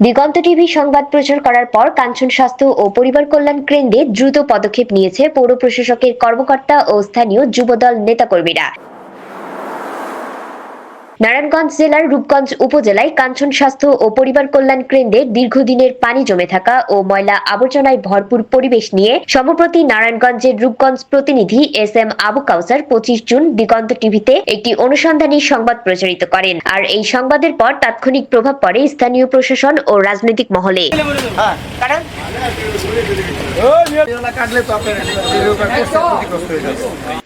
দিগন্ত TV সংবাদ প্রচার করার পর কাঞ্চন স্বাস্থ্য ও পরিবার কল্যাণ কেন্দ্রে দ্রুত পদক্ষেপ নিয়েছে পৌর প্রশাসকের কর্মকর্তা ও স্থানীয় যুবদল নেতাকর্মীরা। নারায়ণগঞ্জ জেলার রূপগঞ্জ উপজেলায় কাঞ্চন স্বাস্থ্য ও পরিবার কল্যাণ কেন্দ্রে দীর্ঘদিনের পানি জমে থাকা ও ময়লা আবর্জনায় ভরপুর পরিবেশ নিয়ে সম্প্রতি নারায়ণগঞ্জের রূপগঞ্জ প্রতিনিধি এস এম আবু কাউসার পঁচিশ জুন দিগন্ত টিভিতে একটি অনুসন্ধানী সংবাদ প্রচারিত করেন। আর এই সংবাদের পর তাৎক্ষণিক প্রভাব পড়ে স্থানীয় প্রশাসন ও রাজনৈতিক মহলে।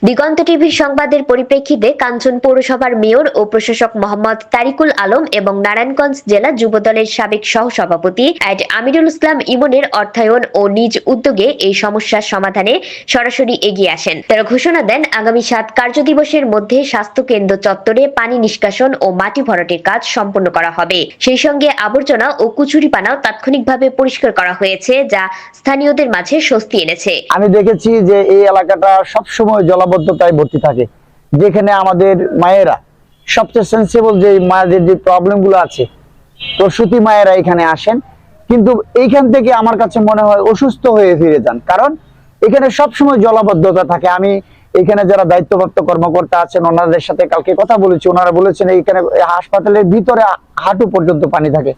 দিগন্ত টিভির সংবাদের পরিপ্রেক্ষিতে কাঞ্চন পৌরসভার মেয়র ও প্রশাসক মোহাম্মদ তারিকুল আলম এবং নারায়ণগঞ্জ জেলা যুবদলের সাবেক সহসভাপতি অ্যাড আমিরুল ইসলাম ইমনের অর্থায়ন ও নিজ উদ্যোগে এই সমস্যার সমাধানে সরাসরি এগিয়ে আসেন। তারা ঘোষণা দেন, আগামী সাত কার্যদিবসের মধ্যে স্বাস্থ্য কেন্দ্র চত্বরে পানি নিষ্কাশন ও মাটি ভরাটের কাজ সম্পন্ন করা হবে। সেই সঙ্গে আবর্জনা ও কুচুরিপানাও তাৎক্ষণিকভাবে পরিষ্কার করা হয়েছে, যা স্থানীয়দের মাঝে স্বস্তি এনেছে। আমি দেখেছি যে এই এলাকাটা সবসময় জলাবদ্ধতায় ভর্তি থাকে। যেখানে আমাদের মায়েরা, সবচেয়ে সেন্সিবল যে মায়েদের যে প্রবলেমগুলো আছে, প্রসূতি মায়েরা এখানে আসেন। কিন্তু এইখান থেকে আমার কাছে মনে হয় অসুস্থ হয়ে ফিরে যান। কারণ এখানে সবসময় জলাবদ্ধতা থাকে। আমি এখানে যারা দায়িত্বপ্রাপ্ত কর্মকর্তা আছেন, ওনাদের সাথে কালকে কথা বলেছি। ওনারা বলেছেন এখানে হাসপাতালের ভিতরে হাঁটু পর্যন্ত পানি থাকে।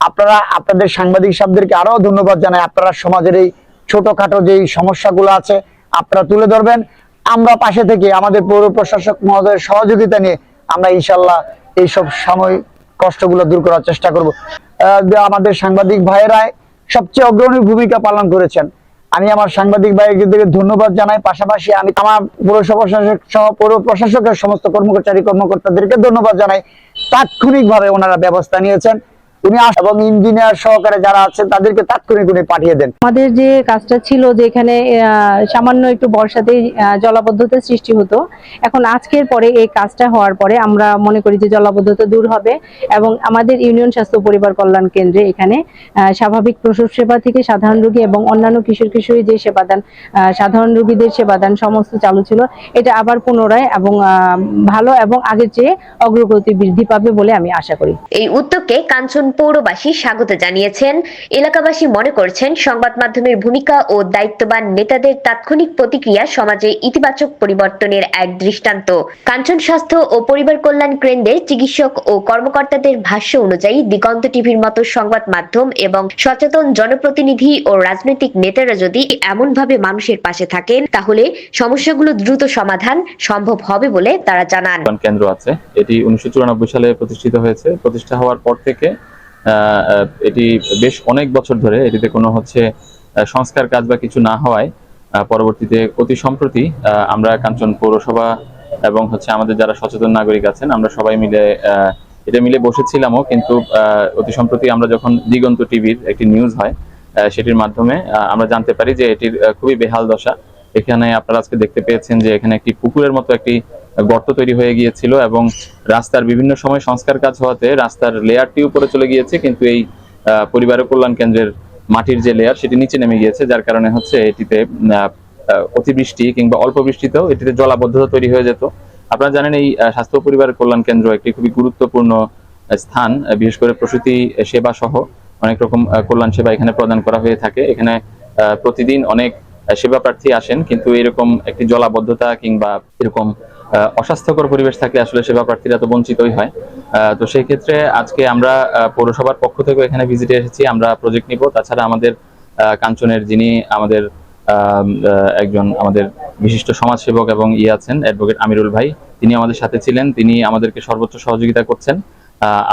আপনারা, আপনাদের সাংবাদিক সাহেবদেরকে আরও ধন্যবাদ জানাই। আপনারা সমাজের এই ছোটখাটো যেই সমস্যাগুলো আছে, আপনারা তুলে ধরবেন। আমরা পাশে থেকে আমাদের পৌর প্রশাসক মহোদয়ের সহযোগিতা নিয়ে আমরা ইনশাল্লাহ এইসব সাময়িক কষ্টগুলো দূর করার চেষ্টা করব। আমাদের সাংবাদিক ভাইয়েরাই সবচেয়ে অগ্রণী ভূমিকা পালন করেছেন। আমি আমার সাংবাদিক ভাইদেরকে ধন্যবাদ জানাই। পাশাপাশি আমি আমার পৌরসভা সহ পৌর প্রশাসকের সমস্ত কর্মচারী কর্মকর্তাদেরকে ধন্যবাদ জানাই। তাৎক্ষণিকভাবে ওনারা ব্যবস্থা নিয়েছেন। উনি এবং ইঞ্জিনিয়ার সহকারে যারা আছেন তাদেরকে তাৎক্ষণিক উনি পাঠিয়ে দেন। আমাদের যে কাজটা ছিল যে এখানে সামান্য একটু বর্ষাতেই আহ, জলাবদ্ধতার সৃষ্টি হতো এখন আজকের পরে এই কাজটা হওয়ার পরে আমরা মনে করি যে জলাবদ্ধতা দূর হবে এবং আমাদের ইউনিয়ন স্বাস্থ্য পরিবার কল্যাণ কেন্দ্রে এখানে স্বাভাবিক প্রসব সেবা থেকে সাধারণ রোগী এবং অন্যান্য কিশোর কিশোরী যে সেবাদান আহ, সাধারণ রোগীদের সেবাদান সমস্ত চালু ছিল এটা আবার পুনরায় এবং আহ, ভালো এবং আগের চেয়ে অগ্রগতি বৃদ্ধি পাবে বলে আমি আশা করি। এই উদ্যোগকে কাঞ্চন পৌরবাসী স্বাগত জানিয়েছেন। এলাকাবাসী মনে করছেন, সংবাদ মাধ্যমের ভূমিকা ও দায়িত্ববান নেতাদের তাৎক্ষণিক প্রতিক্রিয়া সমাজে ইতিবাচক পরিবর্তনের এক দৃষ্টান্ত। কাঞ্চন স্বাস্থ্য ও পরিবার কল্যাণ কেন্দ্রের চিকিৎসক ও কর্মকর্তাদের ভাষ্য অনুযায়ী দিগন্ত টিভির মতো সংবাদ মাধ্যম এবং সচেতন জনপ্রতিনিধি ও রাজনৈতিক নেতারা যদি এমনভাবে মানুষের পাশে থাকেন, তাহলে সমস্যাগুলো দ্রুত সমাধান সম্ভব হবে বলে তারা জানান। কেন্দ্র আছে। এটি উনিশশো সালে প্রতিষ্ঠিত হয়েছে। প্রতিষ্ঠা হওয়ার পর থেকে এটি বেশ অনেক বছর ধরে এটিতে কোনো হচ্ছে সংস্কার কাজ বা কিছু না হওয়ায় পরবর্তীতে অতি সম্প্রতি আমরা কাঞ্চন পৌরসভা এবং হচ্ছে আমাদের যারা সচেতন নাগরিক আছেন, আমরা সবাই মিলে এটা মিলে বসেছিলামও, কিন্তু অতি সম্প্রতি আমরা যখন দিগন্ত টিভির একটি নিউজ হয় সেটির মাধ্যমে আমরা জানতে পারি যে এটির খুবই বেহাল দশা। এখানে আপনারা আজকে দেখতে পেয়েছেন যে এখানে একটি পুকুরের মতো একটি গর্ত তৈরি হয়ে গিয়েছিল এবং রাস্তার বিভিন্ন সময় সংস্কার কাজ হওয়াতে রাস্তার লেয়ারটি উপরে চলে গিয়েছে, কিন্তু এই পরিবার কল্যাণ কেন্দ্রের মাটির যে লেয়ার সেটি নিচে নেমে গিয়েছে, যার কারণে হচ্ছে এটিতে অতিবৃষ্টি কিংবা অল্প বৃষ্টিতেও এটিতে জলাবদ্ধতা তৈরি হয়ে যেত। আপনারা জানেন এই স্বাস্থ্য পরিবার কল্যাণ কেন্দ্র একটি খুবই গুরুত্বপূর্ণ স্থান বিশেষ করে প্রসূতি সেবা সহ অনেক রকম কল্যাণ সেবা এখানে প্রদান করা হয়ে থাকে। এখানে প্রতিদিন অনেক সেবা প্রার্থী আসেন, কিন্তু এরকম একটি জলাবদ্ধতা কিংবা এরকম অস্বাস্থ্যকর পরিবেশ থাকলে আসলে সেবা প্রার্থীরা তো বঞ্চিতই হয়। তো সেই ক্ষেত্রে আজকে আমরা পৌরসভার পক্ষ থেকে এখানে ভিজিটে এসেছি, আমরা প্রজেক্ট নিব। তাছাড়া আমাদের কাঞ্চনের যিনি আমাদের একজন আমাদের বিশিষ্ট সমাজসেবক এবং ইয়ে আছেন অ্যাডভোকেট আমিরুল ভাই, তিনি আমাদের সাথে ছিলেন। তিনি আমাদেরকে সর্বোচ্চ সহযোগিতা করছেন।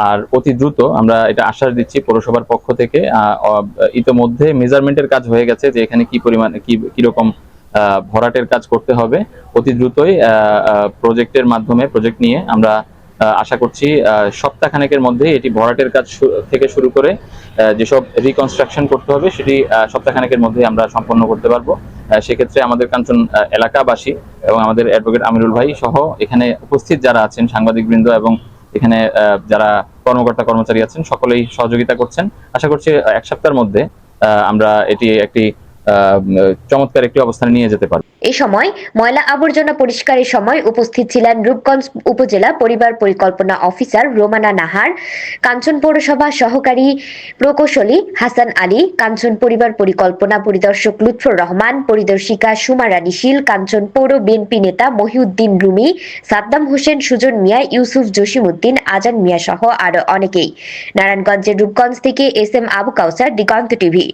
আর অতি দ্রুত আমরা এটা আশ্বাস দিচ্ছি পৌরসভার পক্ষ থেকে ইতোমধ্যে মেজারমেন্টের কাজ হয়ে গেছে যে এখানে কি পরিমাণ, কি কীরকম ভরাটের কাজ করতে হবে। অতি দ্রুতই প্রজেক্টের মাধ্যমে প্রজেক্ট নিয়ে আমরা আশা করছি সপ্তাহখানেকের মধ্যে এটি ভরাটের কাজ থেকে শুরু করে যেসব রিকনস্ট্রাকশন করতে হবে সেটি সপ্তাহখানেকের মধ্যে আমরা সম্পন্ন করতে পারব। সেক্ষেত্রে আমাদের কাঞ্চন এলাকাবাসী এবং আমাদের অ্যাডভোকেট আমিরুল ভাই সহ এখানে উপস্থিত যারা আছেন, সাংবাদিকবৃন্দ এবং এখানে যারা কর্মকর্তা কর্মচারী আছেন, সকলেই সহযোগিতা করছেন। আশা করছি এক সপ্তাহের মধ্যে আমরা এটি একটি চমৎকার একটি অবস্থানে নিয়ে যেতে পারবে। এ সময় ময়লা আবর্জনা পরিষ্কারের সময় উপস্থিত ছিলেন রূপগঞ্জ উপজেলা পরিবার পরিকল্পনা অফিসার রোমানা নাহার, কাঞ্চন পৌরসভা সহকারী প্রকৌশলী হাসান আলী, কাঞ্চন পরিবার পরিকল্পনা পরিদর্শক লুৎফর রহমান, পরিদর্শিকা সুমা রানী শীল, কাঞ্চন পৌর বিএনপি নেতা মহিউদ্দিন রুমি, সাদ্দাম হোসেন, সুজন মিয়া, ইউসুফ জসিমউদ্দিন, আজান মিয়া সহ আরও অনেকেই। নারায়ণগঞ্জের রূপগঞ্জ থেকে S M Abu Kausar, Diganta TV.